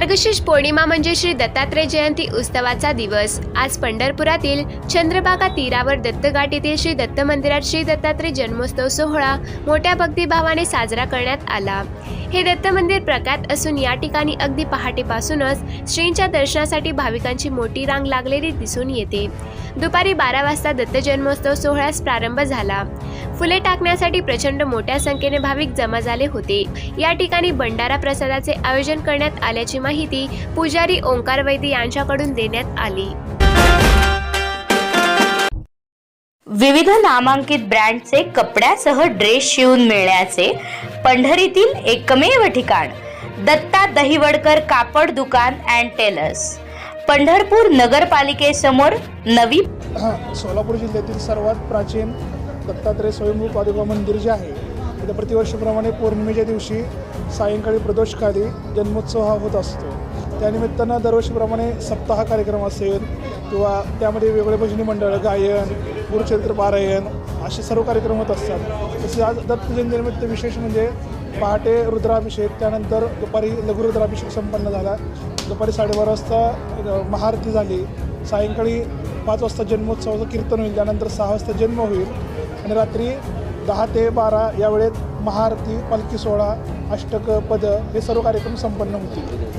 मार्गशीर्ष पौर्णिमा म्हणजे श्री दत्तात्रय जयंती उत्सवाचा दिवस. आज पंढरपुरातील चंद्रभागा तीरावर दत्तघाट येथील श्री दत्त मंदिरात श्री दत्तात्रय जन्मोत्सव सोहळा मोठ्या भक्तिभावाने साजरा करण्यात आला. हे दत्त मंदिर प्रख्यात असून या ठिकाणी अगदी पहाटेपासूनच श्रींच्या दर्शनासाठी भाविकांची मोठी रांग लागलेली दिसून येते. दुपारी बारा वाजता दत्त जन्मोत्सव सोहळ्यास प्रारंभ झाला. फुले टाकण्यासाठी प्रचंड मोठ्या संख्येने भाविक जमा झाले होते. या ठिकाणी भंडारा प्रसादाचे आयोजन करण्यात आल्याची माहिती पुजारी ओंकार वैद्य यांच्याकडून देण्यात आली. विविध नामांकित ब्रँडचे कपड्यासह ड्रेस शिवून मिळण्याचे पंढरीतील एकमेव ठिकाण दत्ता दहिवडकर कापड दुकान अँड टेलर्स पंढरपूर नगरपालिकेसमोर नवी सोलापूर जिल्ह्यातील सर्वात प्राचीन दत्तात्रय स्वयंभू पादुका मंदिर जे आहे तिथं प्रतिवर्षीप्रमाणे पौर्णिमेच्या दिवशी सायंकाळी प्रदोषकाली जन्मोत्सव हा होत असतो. त्यानिमित्तानं दरवर्षीप्रमाणे सप्ताह कार्यक्रम असेल किंवा त्यामध्ये वेगळे भजनी मंडळ गायन गुरुचरित्र पारायण असे सर्व कार्यक्रम होत असतात. तसेच आज दत्त जयंतीनिमित्त विशेष म्हणजे पहाटे रुद्राभिषेक त्यानंतर दुपारी लघुरुद्राभिषेक संपन्न झाला. दुपारी साडेबारा वाजता महाआरती झाली. सायंकाळी पाच वाजता जन्मोत्सवाचं कीर्तन होईल. त्यानंतर सहा वाजता जन्म होईल. आणि रात्री दहा ते बारा या वेळेत महाआरती पालखी सोहळा अष्टक पद हे सर्व कार्यक्रम संपन्न होतील.